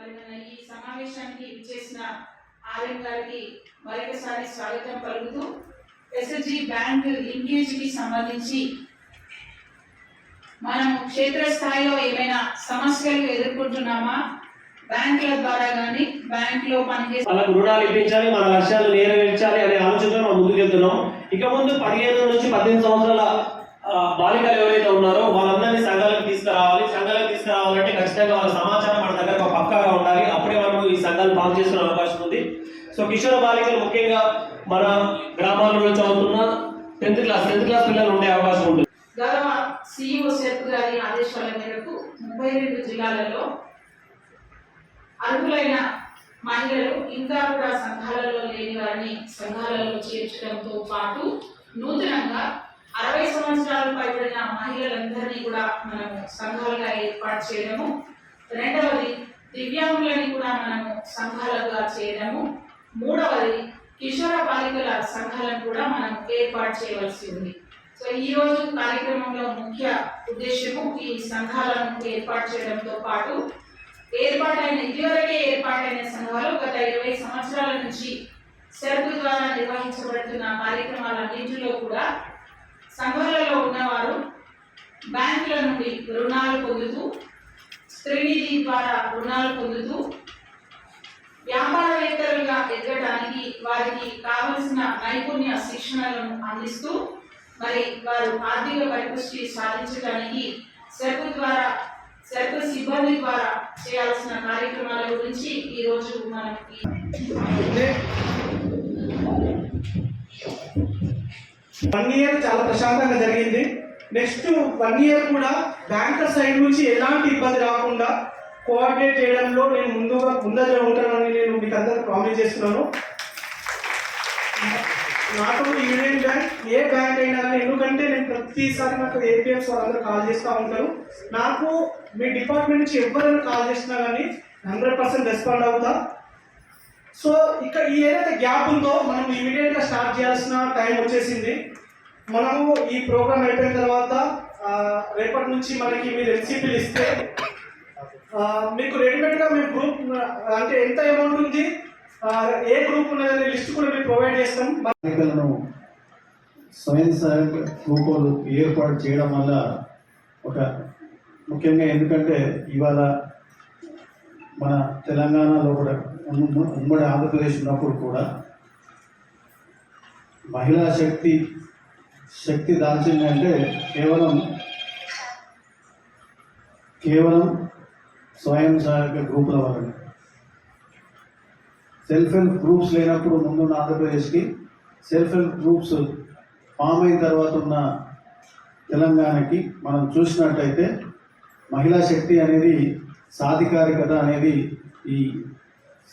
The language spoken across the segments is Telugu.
మరి మన ఈ సమావేశానికి ఇచ్చేసిన ఆర్ఎం గారికి మరొకసారి స్వాగతం పలుకుతూ ఎస్ఎస్జి బ్యాంక్ లింకేజ్కి సంబంధించి మనం క్షేత్రస్థాయిలో ఏమైనా సమస్యలు ఎదుర్కొంటున్నామా? బ్యాంకుల ద్వారా కానీ బ్యాంకులో వాళ్ళకు రుణాలు ఇప్పించాలి మన లక్ష్యాలు నెరవేర్చాలి అనే ఆలోచనతో మనం ముందుకెళ్తున్నాం. ఇక ముందు పదిహేను నుంచి పద్దెనిమిది సంవత్సరాల బాలికలు ఎవరైతే ఉన్నారో వాళ్ళ కావాలంటే ఖచ్చితంగా వాళ్ళ సమాచారం మన దగ్గర పక్కాగా ఉండాలి. అప్పుడే వాళ్ళు ఈ సంఘాలు పాలు చేసుకునే అవకాశం ఉంది. సో కిషోర బాలికలు ముఖ్యంగా మన గ్రామాల్లో చదువుతున్న టెన్త్ క్లాస్ టెన్త్ క్లాస్ పిల్లలు ఉండే అవకాశం ఉంటుంది. గౌరవ సిఇఓ సెఫ్ గారి ఆదేశాల మేరకు ముప్పై రెండు జిల్లాలలో అర్హులైన మహిళలు ఇంకా కూడా సంఘాలలో లేని వారిని సంఘాలలో చేర్చడంతో పాటు నూతనంగా అరవై సంవత్సరాలు పైబడిన మహిళలందరినీ కూడా మనము సంఘాలుగా ఏర్పాటు చేయడము. రెండవది దివ్యాంగులని కూడా మనము సంఘాలుగా చేయడము. మూడవది కిషోర బాలికల సంఘాలను కూడా మనం ఏర్పాటు చేయవలసి ఉంది. సో ఈ రోజు కార్యక్రమంలో ముఖ్య ఉద్దేశము ఈ సంఘాలను ఏర్పాటు చేయడంతో పాటు ఏర్పాటైన ఇదివరకే ఏర్పాటైన సంఘాలు గత ఇరవై సంవత్సరాల నుంచి సెర్పు ద్వారా నిర్వహించబడుతున్న కార్యక్రమాలన్నింటిలో కూడా సంఘాలలో ఉన్నవారు బ్యాంకుల నుండి రుణాలు పొందుతూ స్త్రీనిధి ద్వారా రుణాలు పొందుతూ వ్యాపారవేత్తలుగా ఎదగడానికి వారికి కావలసిన నైపుణ్య శిక్షణలను అందిస్తూ మరి వారు ఆర్థిక పరిపుష్టి సాధించడానికి సెర్పు ద్వారా సెర్పు సిబ్బంది ద్వారా చేయాల్సిన కార్యక్రమాల గురించి ఈరోజు మనకి మనం ఈ వన్ ఇయర్ చాలా ప్రశాంతంగా జరిగింది. నెక్స్ట్ వన్ ఇయర్ కూడా బ్యాంకర్ సైడ్ నుంచి ఎలాంటి ఇబ్బంది రాకుండా కోఆర్డినేట్ చేయడంలో నేను ముందుగా ముందర ఉంటానని నేను మీకు అందరికి ప్రామిస్ చేస్తున్నాను. నాట్ ఓన్లీ యూనియన్ బ్యాంక్ ఏ బ్యాంక్ అయినా కానీ ఎందుకంటే నేను ప్రతిసారి నాకు ఏపీఎఫ్ వాళ్ళందరూ కాల్ చేస్తూ ఉంటారు. నాకు మీ డిపార్ట్మెంట్ నుంచి ఎవరైనా కాల్ చేసినా కానీ హండ్రెడ్ పర్సెంట్ రెస్పాండ్ అవుతా. సో ఇక్కడ ఈ ఏదైతే గ్యాప్ ఉందో మనం ఇమీడియట్గా స్టార్ట్ చేయాల్సిన టైం వచ్చేసింది. మనము ఈ ప్రోగ్రామ్ అయిపోయిన తర్వాత రేపటి నుంచి మనకి మీరు ఎన్సీపీలు ఇస్తే మీకు రెడీమేడ్గా మేము గ్రూప్ అంటే ఎంత అమౌంట్ ఉంది ఏ గ్రూప్ ఉన్నదనే లిస్ట్ కూడా మేము ప్రొవైడ్ చేస్తాం. బాలికలను స్వయం సహాయక గ్రూపులు ఏర్పాటు చేయడం వల్ల ఒక ముఖ్యంగా ఎందుకంటే ఇవాళ మన తెలంగాణలో కూడా ఉమ్మడి ఆంధ్రప్రదేశ్ ఉన్నప్పుడు కూడా మహిళా శక్తి శక్తి దాల్చింది అంటే కేవలం కేవలం స్వయం సహాయక గ్రూపుల వల్లనే సెల్ఫ్ హెల్ప్ గ్రూప్స్ లేనప్పుడు ముందున్న ఆంధ్రప్రదేశ్కి సెల్ఫ్ హెల్ప్ గ్రూప్స్ ఫామ్ అయిన తర్వాత ఉన్న తెలంగాణకి మనం చూసినట్టయితే మహిళా శక్తి అనేది సాధికారికత అనేది ఈ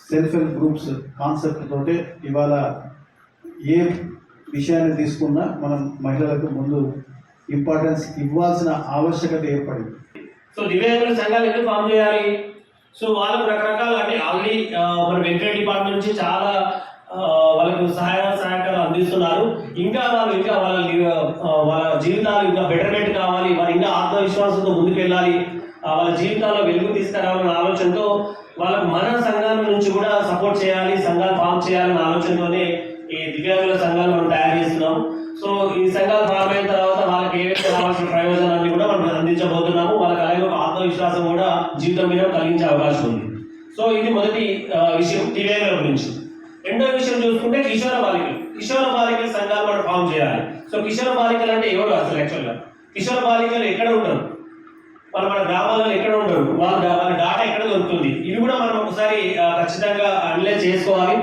సెల్ఫ్ హెల్ప్ గ్రూప్స్ కాన్సెప్ట్ తోటే ఇవాళ ఏ విషయాన్ని తీసుకున్నా మనం మహిళలకు ముందు ఇంపార్టెన్స్ ఇవ్వాల్సిన ఆవశ్యకత ఏర్పడింది. సో దివ్యాంగుల సంఘాలు ఎందుకు ఫామ్ చేయాలి? సో వాళ్ళకు రకరకాల అంటే ఆల్రెడీ మన వెల్ఫేర్ డిపార్ట్మెంట్ నుంచి చాలా వాళ్ళకు సహాయ సహాయకాలు అందిస్తున్నారు. ఇంకా వాళ్ళు ఇంకా వాళ్ళ వాళ్ళ జీవితాలు ఇంకా బెటర్మెంట్ కావాలి. వాళ్ళు ఇంకా ఆత్మవిశ్వాసంతో ముందుకు వెళ్ళాలి వాళ్ళ జీవితాల్లో వెలుగు తీసుకురావాలన్న ఆలోచనతో వాళ్ళకు మన సంఘాల నుంచి కూడా సపోర్ట్ చేయాలి సంఘాలు ఫామ్ చేయాలన్న ఆలోచనతోనే ఈ దివ్యాంగుల సంఘాలు మనం తయారు చేస్తున్నాం. సో ఈ సంఘాలు ఫామ్ అయిన తర్వాత వాళ్ళకి ఏవైతే కావాల్సిన ప్రయోజనాన్ని కూడా మనం అందించబోతున్నాము. వాళ్ళకి అలాగే ఒక ఆత్మవిశ్వాసం కూడా జీవితం మీద కలిగించే అవకాశం ఉంది. సో ఇది మొదటి విషయం దివ్యాంగుల గురించి. రెండో విషయం చూసుకుంటే కిషోర బాలికలు. కిషోర బాలికల సంఘాలు మనం ఫామ్ చేయాలి. సో కిషోర బాలికలు అంటే ఎవరు అసలు యాక్చువల్గా కిషోర బాలికలు ఎక్కడ ఉంటారు వాళ్ళు మన గ్రామాలలో ఎక్కడ ఉంటారు వాళ్ళ దొరుకుతుంది ఇవి కూడా మనం ఒకసారి ఖచ్చితంగా అనలైజ్ చేసుకోవాలి.